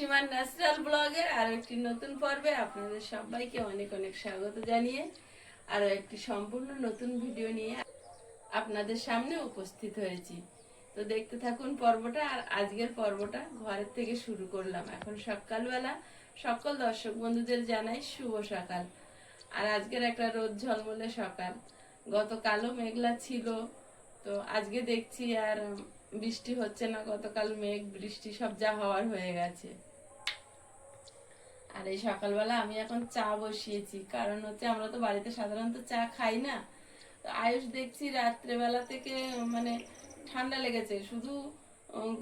সীমার ন্যাচারাল ব্লগের আরও একটি নতুন পর্বে আপনাদের সবাইকে অনেক অনেক স্বাগত জানিয়ে, আরও একটি সম্পূর্ণ নতুন ভিডিও নিয়ে আপনাদের সামনে উপস্থিত হয়েছি। তো দেখতে থাকুন পর্বটা, আর আজকের পর্বটা ঘরের থেকে শুরু করলাম। এখন সকালবেলা সকল দর্শক বন্ধুদের জানাই শুভ সকাল। আর আজকের একটা রোদ ঝলমলে সকাল। গতকালও মেঘলা ছিল, তো আজকে দেখছি আর বৃষ্টি হচ্ছে না, গতকাল মেঘ, বৃষ্টি সব যা হওয়ার হয়ে গেছে। আর এই সকালবেলা আমি এখন চা বসিয়েছি। কারণ হচ্ছে আমরা তো বাড়িতে সাধারণত চা খাই না। তো আয়ুষ দেখছি রাত্রেবেলা থেকে মানে ঠান্ডা লেগেছে। শুধু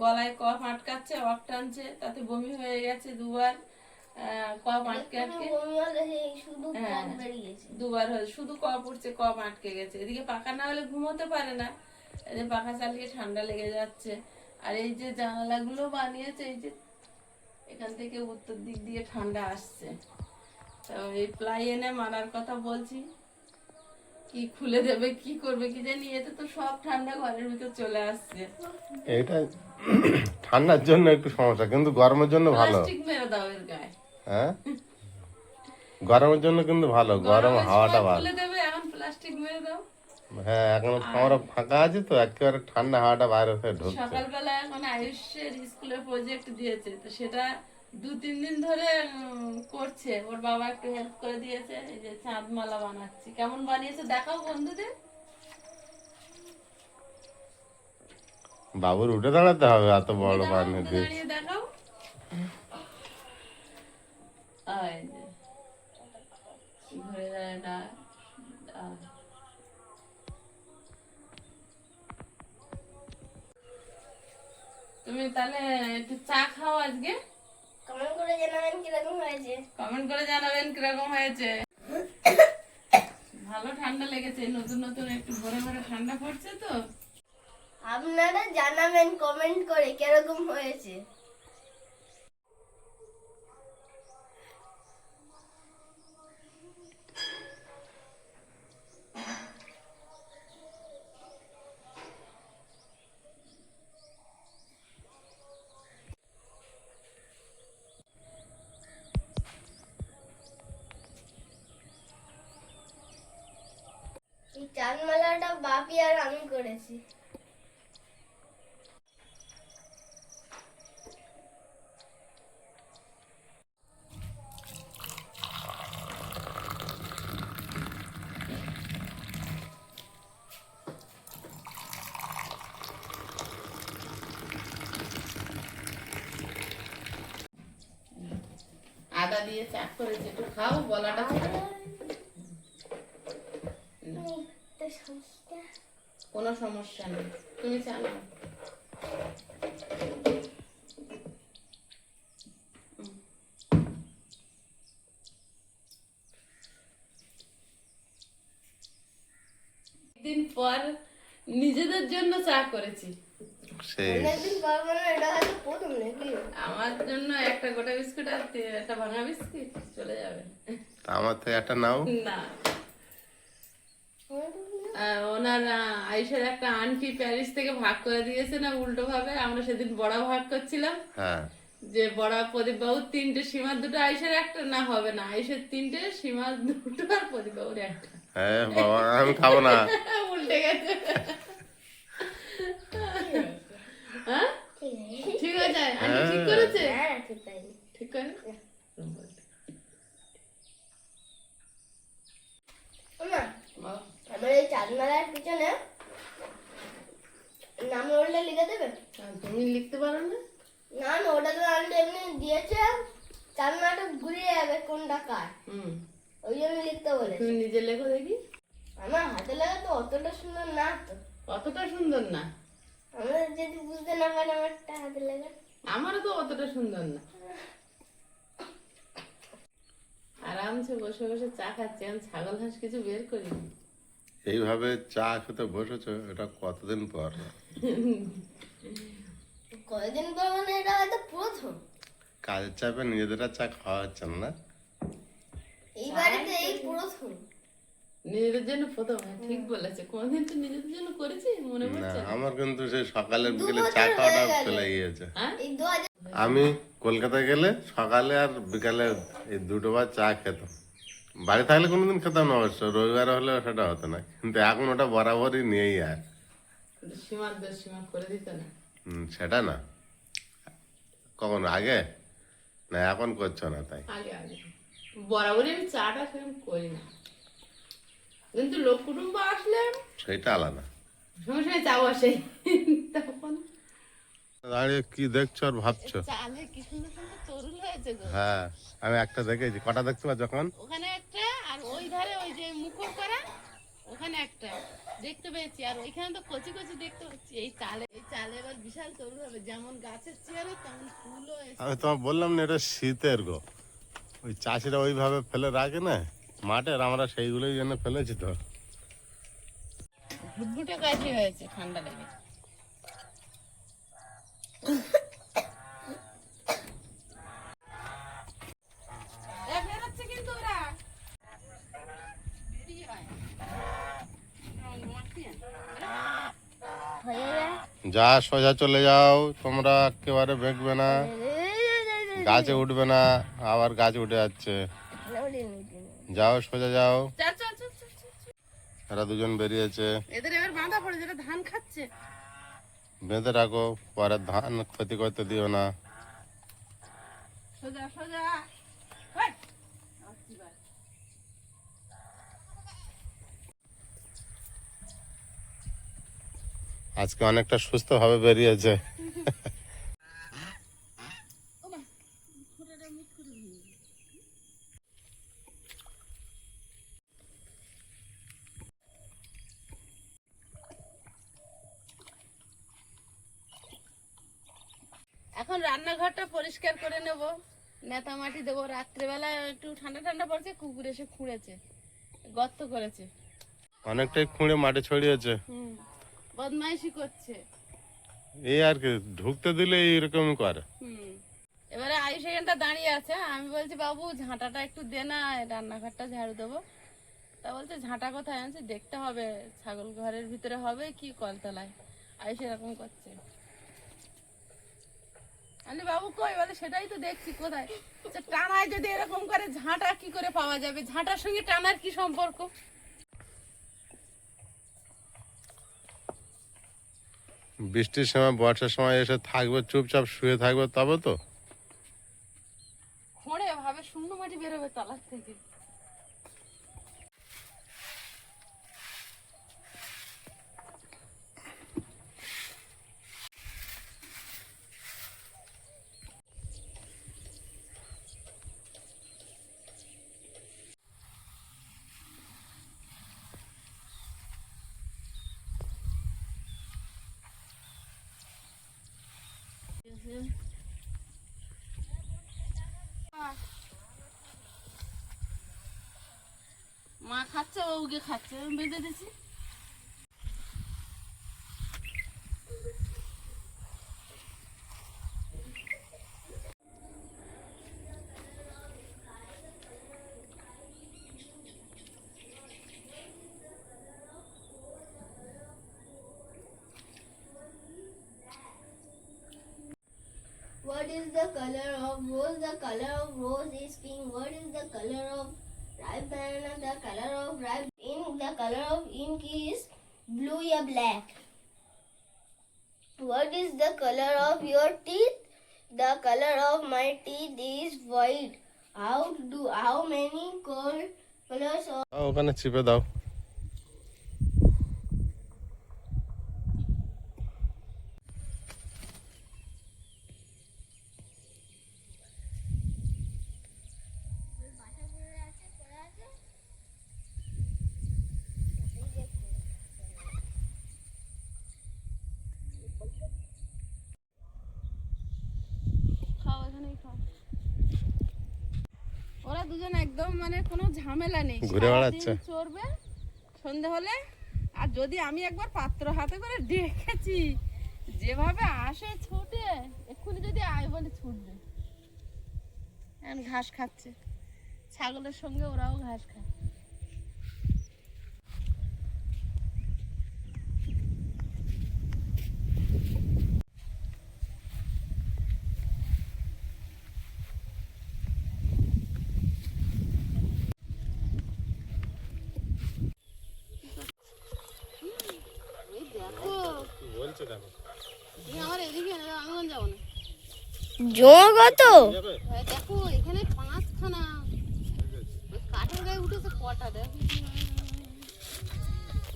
গলায় কফ আটকাচ্ছে অক টানছে তাতে বমি হয়ে গেছে দুবার। কফ আটকে আটকে। হ্যাঁ। দুবার হয়েছে শুধু কফ উঠছে কফ আটকে গেছে। এদিকে পাখা না হলে ঘুমোতে পারে না। পাখা চালিয়ে ঠান্ডা লেগে যাচ্ছে। আর এই যে জানালাগুলো বানিয়েছে এই যে এখান থেকে উত্তর দিক দিয়ে ঠান্ডা আসছে। তো এই প্লাই এনে মারার কথা বলছি। কি খুলে দেবে কি করবে কি জানি এতে তো সব ঠান্ডা ঘরের ভিতর চলে আসছে। এটা ঠান্ডার জন্য একটু সমস্যা কিন্তু গরমের জন্য ভালো। প্লাস্টিক মেরে দাও এর গায়ে। হ্যাঁ? গরমের জন্য কিন্তু ভালো গরম হাওয়াটা ভালো। খুলে দেবে এখন প্লাস্টিক মেরে দাও। হ্যাঁ এখন আমরা ফাঁকা আছে তো একেবারে ঠান্ডা হাওয়াটা বাইরে থেকে ঢুকছে। সকালবেলা এখন আয়ুষের স্কুলে প্রজেক্ট দিয়েছে তো সেটা দু তিন দিন ধরে করছে। ওর বাবা একটু হেল্প করে দিয়েছে এই যে চাঁদমালা বানাচ্ছি। কেমন বানিয়েছে দেখাও বন্ধুদের। বাবুর উঠে দাঁড়াতে হবে এত বড় বানিয়ে দেখাও। ঘুরে দাঁড়ায় না? তুমি তাহলে একটু চা খাও আজকে। কমেন্ট করে জানাবেন কীরকম হয়েছে। কমেন্ট করে জানাবেন কীরকম হয়েছে। ভালো ঠান্ডা লেগেছে নতুন নতুন একটু ভরে ভরে ঠান্ডা পড়ছে তো। আপনারা জানাবেন কমেন্ট করে কীরকম হয়েছে এই চাঁদমালাটা বাপি আর আমি করেছি আদা দিয়ে চা করেছে একটু খাও গলাটা ছেড়ে দাও। তো সমস্যা কোনো সমস্যা নেই। তুমি চা নাও হুম। দিন পর নিজেদের জন্য চা করেছি। সেই। অনেকদিন পর মানে আমার জন্য একটা গোটা বিস্কুট আর একটা ভাঙা বিস্কুট চলে যাবে। আমার থেকে একটা নাও। না। ওনার আয়ুষের একটা আন্টি প্যারিস থেকে ভাগ করে দিয়েছে না উল্টো ভাবে আমরা সেদিন বড়া ভাগ করছিলাম। হ্যাঁ। যে বড়া প্রদীপ বাবুর তিনটে সীমার দুটো আয়ুষের একটা? না হবে না। আয়ুষের তিনটে সীমার দুটো আর প্রদীপ বাবুর একটা। হ্যাঁ বাবা আমি খাব না। উল্টে গেছে। হ্যাঁ? ঠিক আছে। আন্টি ঠিক করেছে? হ্যাঁ ঠিক আছে ঠিক করে? আমার এই চাঁদমালার পিছনে নাম ওটা লিখে দেবে? তুমি লিখতে পারো না? না না ওটা তো আনতে এমনি দিয়েছে। চাঁদমালাটা ঘুরিয়ে যাবে কোনটা কার। হুম। ওই জন্য লিখতে বলে তুমি নিজে লেখো দেখি। আমার হাতে লাগা তো অতটা সুন্দর না তো। অতটা সুন্দর না। আমরা যদি বুঝতে না পারি আমারটা হাতে লাগা। আমারও তো অতটা সুন্দর না। আরামসে বসে বসে চা খাচ্ছি আমি ছাগল হাঁস কিছু বের করি এইভাবে চা খেতে বসেছো এটা কতদিন পর? কয়দিন পর মানে এটা হয়তো প্রথম। কাজের চাপে নিজেদের আর চা খাওয়া হচ্ছে না? এই বাড়িতে এই প্রথম। নিজেদের জন্য প্রথম হ্যাঁ, ঠিক বলেছে। কোনদিন তো নিজেদের জন্য করেছি মনে পড়ছে আমার কিন্তু সেই সকালের বিকেলে চা খাওয়াটা চলে গিয়েছে। হ্যাঁ? এই দু হাজার আমি কলকাতায় গেলে সকালে আর বিকালে এই দুটো বার চা খেতাম। বাড়ি থাকলে কোনোদিন খেতাম না অবশ্য রবিবার হলে সেটা হতো না। কিন্তু এখন ওটা বরাবরই নিয়েই আর। সেটা না। কখন আগে? না এখন করছ না তাই। আগে আগে। বরাবরই আমি চাটা সেরকম করি না। কিন্তু লোক কুটুম্ব আসলে সেটা আলাদা। সঙ্গে সঙ্গে চা বসে তখন দাঁড়িয়ে কি দেখছ আর ভাবছ? চালে কি সুন্দর হ্যাঁ আমি একটা দেখেছি। কটা দেখতে পাচ্ছ যখন ওখানে একটা আর ওই ধারে ওই যে মুখর করা ওখানে একটা। দেখতে পেয়েছি আর ওইখানে তো কচি কচি দেখতে পাচ্ছি। এই চালে এই চালে এবার বিশাল তরুল হবে। যেমন গাছের চেয়ারে তেমন ফুলও আমি তোমার বললাম না এটা শীতের গো। ওই চাষিরা ওইভাবে ফেলে রাখে না। মাঠের আমরা সেইগুলোই জন্য ফেলেছি তো। ভুটভুটে কাশি হয়েছে ঠান্ডা লেগে এ, বেরোচ্ছে কিন্তু ওরা। বেরিয়ে আয়। হয়ে যায় যা সোজা চলে যাও তোমরা একেবারে বেঁকবে না গাছে উঠবে না আবার গাছ উঠে যাচ্ছে। যাও সোজা যাও। এরা দুজন বেরিয়েছে। বেঁধে রাখো পরে ধান ক্ষতি করতে দিও না। সোজা সোজা হাই। আসছি বার। আজকে অনেকটা সুস্থ ভাবে বেরিয়েছে এখন রান্নাঘরটা পরিষ্কার করে নেব। নেতা মাটি দেবো। রাত্রেবেলা একটু ঠান্ডা ঠান্ডা পড়ছে কুকুর এসে খুঁড়েছে গর্ত করেছে। অনেকটাই খুঁড়ে মাটি ছড়িয়েছে। হুম। বদমাইশি করছে। এই আর কি ঢুকতে দিলে এইরকম করে। এবারে আয়ুষ এখানটা দাঁড়িয়ে আছে আমি বলছি বাবু ঝাঁটাটা একটু দে না রান্নাঘরটা ঝাড়ু দেবো। তা বলছে ঝাঁটা কোথায় আনছে? দেখতে হবে ছাগল ঘরের ভিতরে হবে কি কলতলায়? আয়ুষ এরকম করছে। আমি বাবু কই? বলে সেটাই তো দেখছি কোথায়? টানায় যদি এরকম করে ঝাঁটা কি করে পাওয়া যাবে? ঝাঁটার সঙ্গে টানার কি সম্পর্ক? বৃষ্টির সময়, বর্ষার সময় এসে থাকবে, চুপচাপ শুয়ে থাকবে, তবে তো। ভাবে শুকনো মাটি বেরোবে তলার থেকে মা খাচ্ছে ও উগে খাচ্ছে বেঁধে দিছি color of ink is blue or black. What is the color of your teeth? The color of my teeth is white. How do how many col- colors of দাও, ওখানে চিপে দাও ঘুরে বেড়াচ্ছে। চড়বে সন্ধে হলে। আর যদি আমি একবার পাত্র হাতে করে দেখেছি যেভাবে আসে ছুটে এক্ষুনি যদি আয় বলে ছুটবে। ঘাস খাচ্ছে। ছাগলের সঙ্গে ওরাও ঘাস খায়। জমা কত দেখো এখানে পাঁচখানা। ওই কাঠের গায়ে উঠেছে কটা দেখ।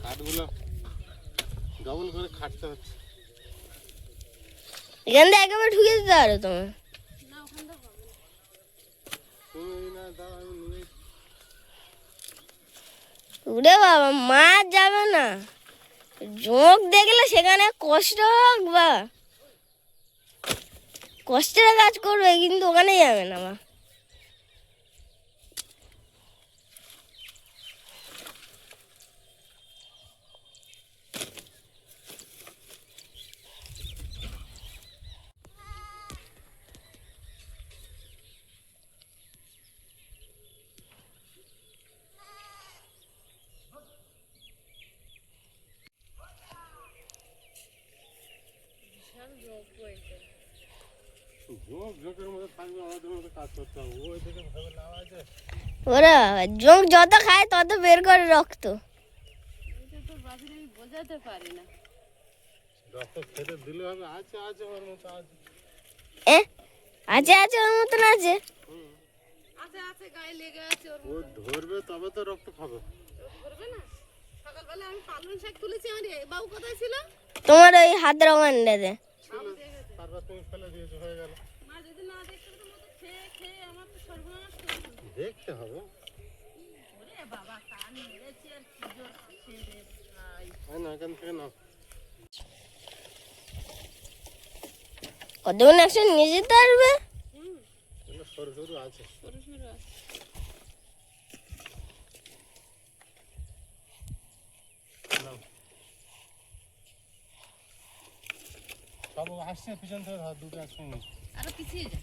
কাঠগুলো ডবল করে খাটতে হচ্ছে। এখান থেকে একেবারে ঢুকে দিতে পারো তোমার উরে বাবা মাছ যাবে না। জোঁক দেখলে সেখানে কষ্ট হোক বা। কষ্টের কাজ করবে কিন্তু ওখানে যাবে না মা। ঝোঁক ঝোঁকের ওরা জোঁক যত খায় তত বের করে রক্ত। বোঝাতে পারি না রক্ত খেতে দিলে হবে আছে আছে ওর মতো আছে এ আছে আছে ওর মতন আছে। আছে আছে গায়ে লেগে। আছে ওর ও ধরবে তবে তো রক্ত খাবে ধরবে না সকালবেলা আমি পালং শাক তুলেছি আমার বাবু কোথায় ছিল? তোমার ওই হাতের ওখানটাতে তারপর তুমি ফেলে দিয়েছ হয়ে গেল। মা যদি না দেখতে পেতো মতো খেয়ে খেয়ে আমার তো সর্বনাশ করেছে দেখতে হবে। ওরে বাবা কান মেরেছে আর কি জোর আছে ভাই। না কেন থেকে না কতক্ষণ একসাথে নিয়ে যেতে পারবে? সরু সরু আছে। সরু সরু আছে নাও। সব আসছে পিছন থেকে ধর দুটো একসঙ্গে আরও পিছিয়ে যা।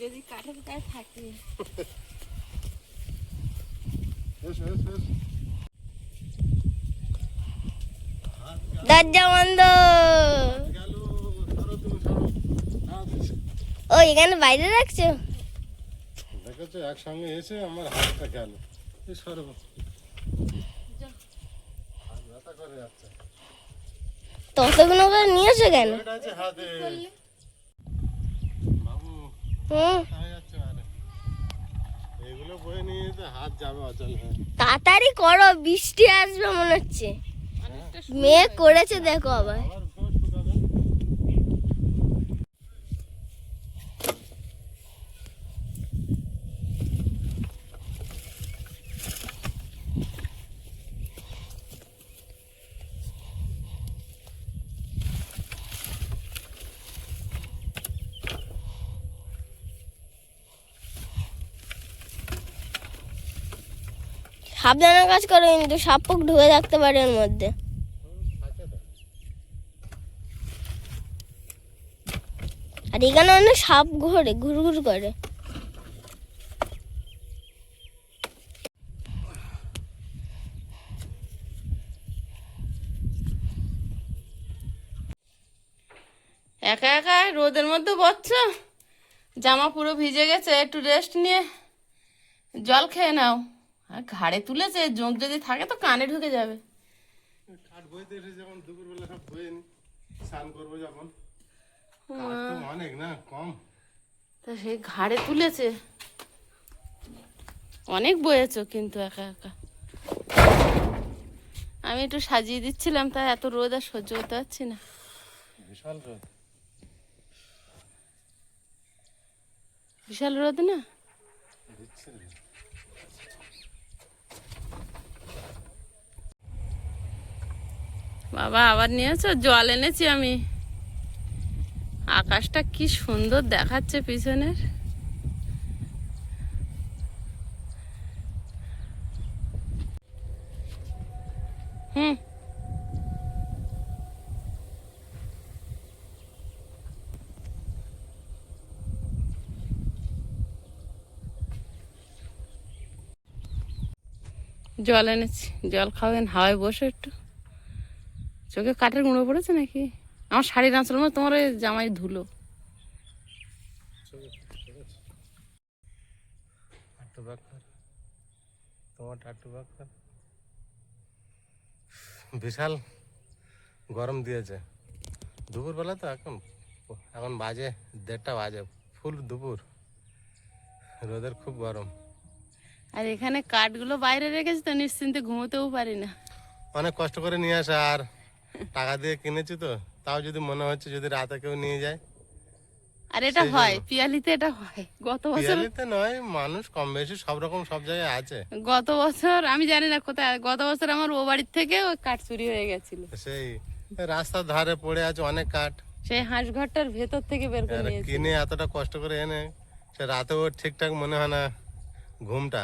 যদি কাঠের গায়ে থাকে। এসো এসো এসো। দরজা বন্ধ গেল সরো তুমি সরো হাত এসে। ও এখানে বাইরে রাখছো? দেখেছ একসঙ্গে এসে আমার হাতটা গেল। এই সরো। যা। হাত ব্যথা করে ততগুলো করে নিয়েছো কেন? তাড়াতাড়ি করো বৃষ্টি আসবে মনে হচ্ছে। অনেকটা মেয়ে করেছে দেখো আবার আবার উপর শুকাবে সাবধানে কাজ করো, কিন্তু সাপ পোক ঢুকে থাকতে পারে এর মধ্যে। আর এখানে অনেক সাপ ঘোরে ঘুর ঘুর করে। একা একা রোদের মধ্যে বচ্চ জামা পুরো ভিজে গেছে, একটু রেস্ট নিয়ে জল খেয়ে নাও। আর ঘাড়ে তুলেছে জোঁক যদি থাকে তো কানে ঢুকে যাবে। কাঠ বইতে এসে যখন দুপুরবেলা সব বয়ে নি স্নান করব যখন। অনেক না কম। তো সেই ঘাড়ে তুলেছে। অনেক বয়েছো কিন্তু একা একা। আমি একটু সাজিয়ে দিচ্ছিলাম তাই এত রোদ আর সহ্য করতে পারছি না। বিশাল রোদ। বিশাল রোদ না? বাবা, আবার নিয়েছো? জল এনেছি আমি। আকাশটা কি সুন্দর দেখাচ্ছে পিছনের। হুম। জল এনেছি। জল খাবেন হাওয়ায় বসে একটু। চোখে কাঠের গুঁড়ো পড়েছে নাকি? আমার শাড়ির আঁচল মধ্যে তোমার জামাই ধুলো। বিশাল গরম দিয়েছে। দুপুরবেলা তো এখন এখন বাজে দেড়টা বাজে ফুল দুপুর। রোদের খুব গরম। আর এখানে কাঠগুলো বাইরে রেখেছি তো নিশ্চিন্তে ঘুমোতেও পারি না। অনেক কষ্ট করে নিয়ে আসা আর টাকা দিয়ে কিনেছি তো তাও যদি মনে হচ্ছে যদি রাতে কেউ নিয়ে যায়। আর এটা হয় পিয়ালিতে এটা হয়। গত বছর পিয়ালিতে নয় মানুষ কম বেশি সব রকম সব জায়গায় আছে। গত বছর আমি জানি না কোথায় গত বছর আমার ও বাড়ির থেকে ওই কাঠ চুরি হয়ে গেছিল। সেই রাস্তার ধারে পড়ে আছে অনেক কাঠ। সেই হাঁস ঘরটার ভেতর থেকে বের করে কিনে এতটা কষ্ট করে এনে সে রাতেও ঠিকঠাক মনে হয় না ঘুমটা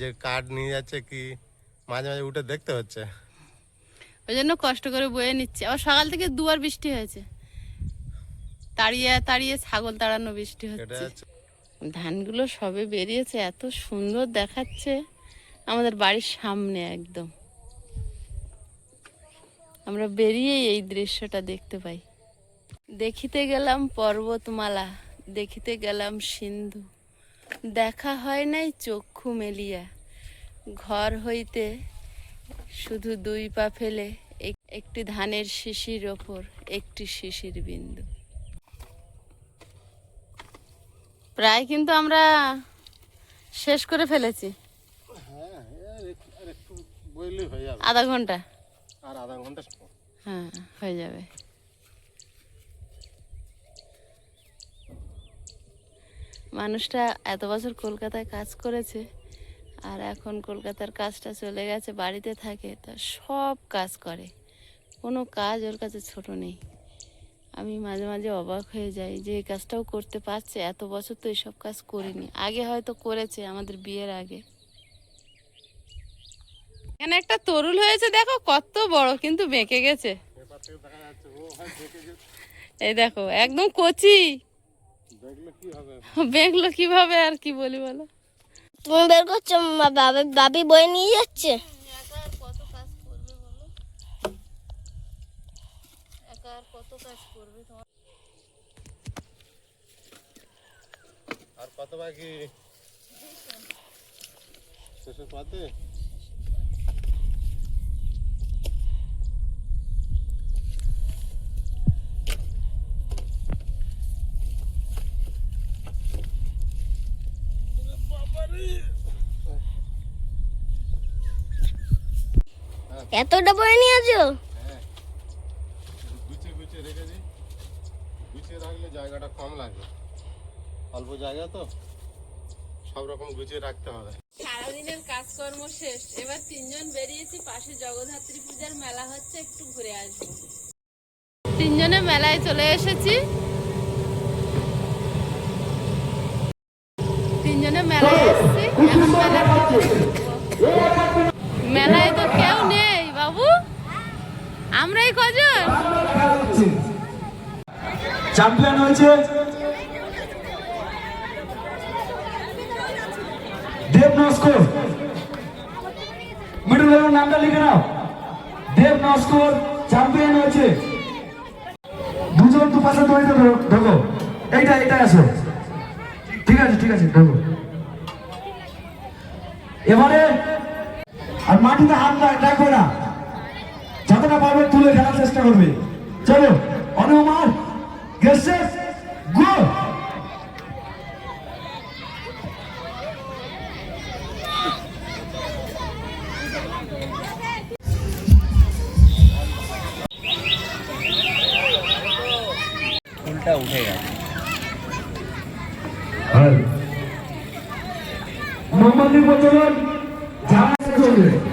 যে কাঠ নিয়ে যাচ্ছে কি মাঝে মাঝে উঠে দেখতে হচ্ছে। ওই জন্য কষ্ট করে বয়ে নিচ্ছে। আবার সকাল থেকে দুবার বৃষ্টি হয়েছে। তাড়িয়ে তাড়িয়ে ছাগল তাড়ানো বৃষ্টি হচ্ছে ধানগুলো সবে বেরিয়েছে এত সুন্দর দেখাচ্ছে। আমাদের বাড়ির সামনে একদম। আমরা বেরিয়েই এই দৃশ্যটা দেখতে পাই। দেখিতে গেলাম পর্বতমালা দেখিতে গেলাম সিন্ধু। দেখা হয় নাই চক্ষু মেলিয়া। ঘর হইতে শুধু দুই পা ফেলে এক- একটি ধানের শিশির ওপর একটি শিশির বিন্দু। প্রায় কিন্তু আমরা শেষ করে ফেলেছি। আধা ঘণ্টা। আর আধা ঘণ্টা হ্যাঁ হয়ে যাবে। মানুষটা এত বছর কলকাতায় কাজ করেছে। আর এখন কলকাতার কাজটা চলে গেছে বাড়িতে থাকে তা সব কাজ করে। কোনো কাজ ওর কাছে ছোট নেই। আমি মাঝে মাঝে অবাক হয়ে যাই যে এই কাজটাও করতে পারছে এত বছর তো এসব কাজ করিনি। আগে হয়তো করেছে আমাদের বিয়ের আগে। এখানে একটা তরুল হয়েছে দেখো কত বড় কিন্তু বেঁকে গেছে। এই দেখো একদম কচি। বেঁকলো কীভাবে আর কি বলি বলো? তুমি বের করছ বাবা বাবি বয়ে নিয়ে যাচ্ছে। আর কত বাকি? শেষের পথে এতটা বয়ে নিয়ে আছো গুছিয়ে গুছিয়ে রেখে দিই। গুছিয়ে রাখলে জায়গাটা কম লাগে অল্প জায়গা তো। সব রকম গুছিয়ে রাখতে হবে। সারাদিনের কাজকর্ম শেষ। এবার তিনজন বেরিয়েছি পাশে জগদ্ধাত্রী পূজার মেলা হচ্ছে একটু ঘুরে আসব। তিনজনে মেলায় চলে এসেছি। মেলায় তো কেউ নেই, বাবু। আমরাই কজন? চ্যাম্পিয়ন হয়েছে। দেব নস্কর। মিডল লেভেল নামটা লিখে নাও। দেব নস্কর চ্যাম্পিয়ন হয়েছে। দুজন দু পাশে দড়িতে ঢোকো এইটা এইটা আসো ঠিক আছে ঠিক আছে, ঢোকো। এবারে আর মাটিতে হাত রাখ- রাখবে না যতটা পারবে তুলে খেলার চেষ্টা করবে। চলো অনুমান গেছে গো ফুলটা উঠে গেছে মোহাম্মদ প্রচলন যারা চলবে।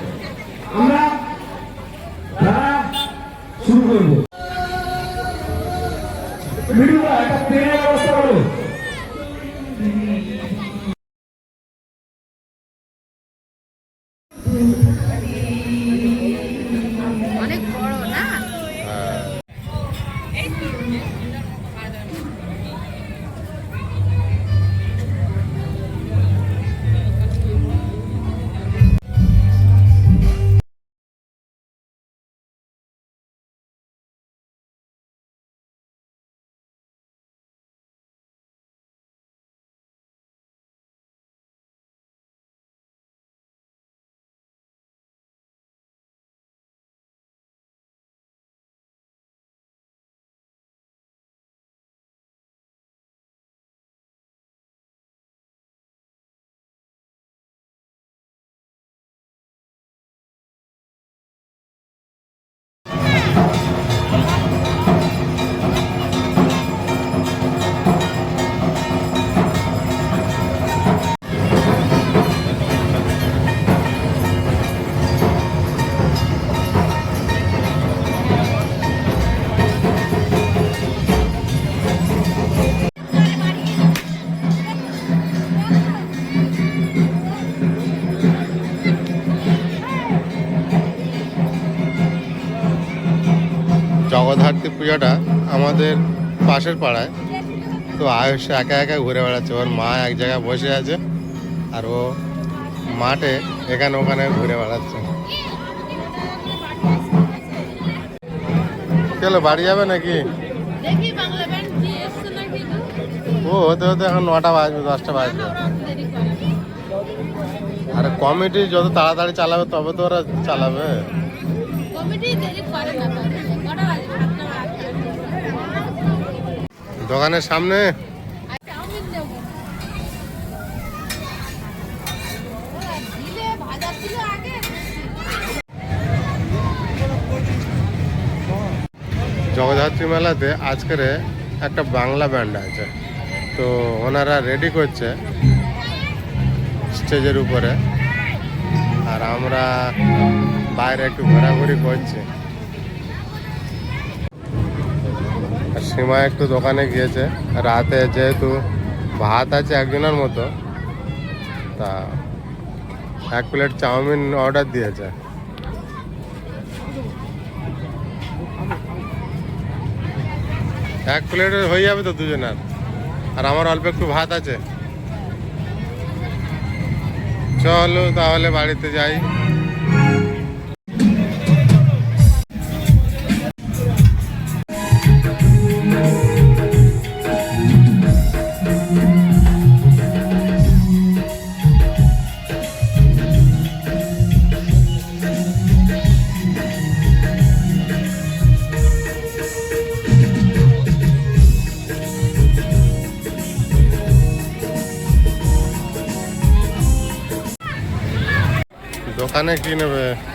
জগদ্ধাত্রী পুজোটা আমাদের পাশের পাড়ায়। তো আয়ুষ একা একা ঘুরে বেড়াচ্ছে। ওর মা এক জায়গায় বসে আছে আর ও মাঠে এখানে ওখানে ঘুরে বেড়াচ্ছে। চলো বাড়ি যাবে নাকি? ও হতে হতে এখন নটা বাজবে দশটা বাজবে। আর কমিটি যত তাড়াতাড়ি চালাবে তবে তো ওরা চালাবে। দোকানের সামনে। জগদ্ধাত্রী মেলাতে আজকের একটা বাংলা ব্যান্ড আছে। তো ওনারা রেডি করছে স্টেজের উপরে। আর আমরা বাইরে একটু ঘোরাঘুরি করছি আর সীমা একটু দোকানে গিয়েছে। রাতে যেহেতু ভাত আছে একজনের মতো, তা এক প্লেট চাউমিন অর্ডার দিয়েছে। এক প্লেট হয়ে যাবে তো দুজনের, আর আমার অল্প একটু ভাত আছে। চলো তাহলে বাড়িতে যাই। দোকানে কি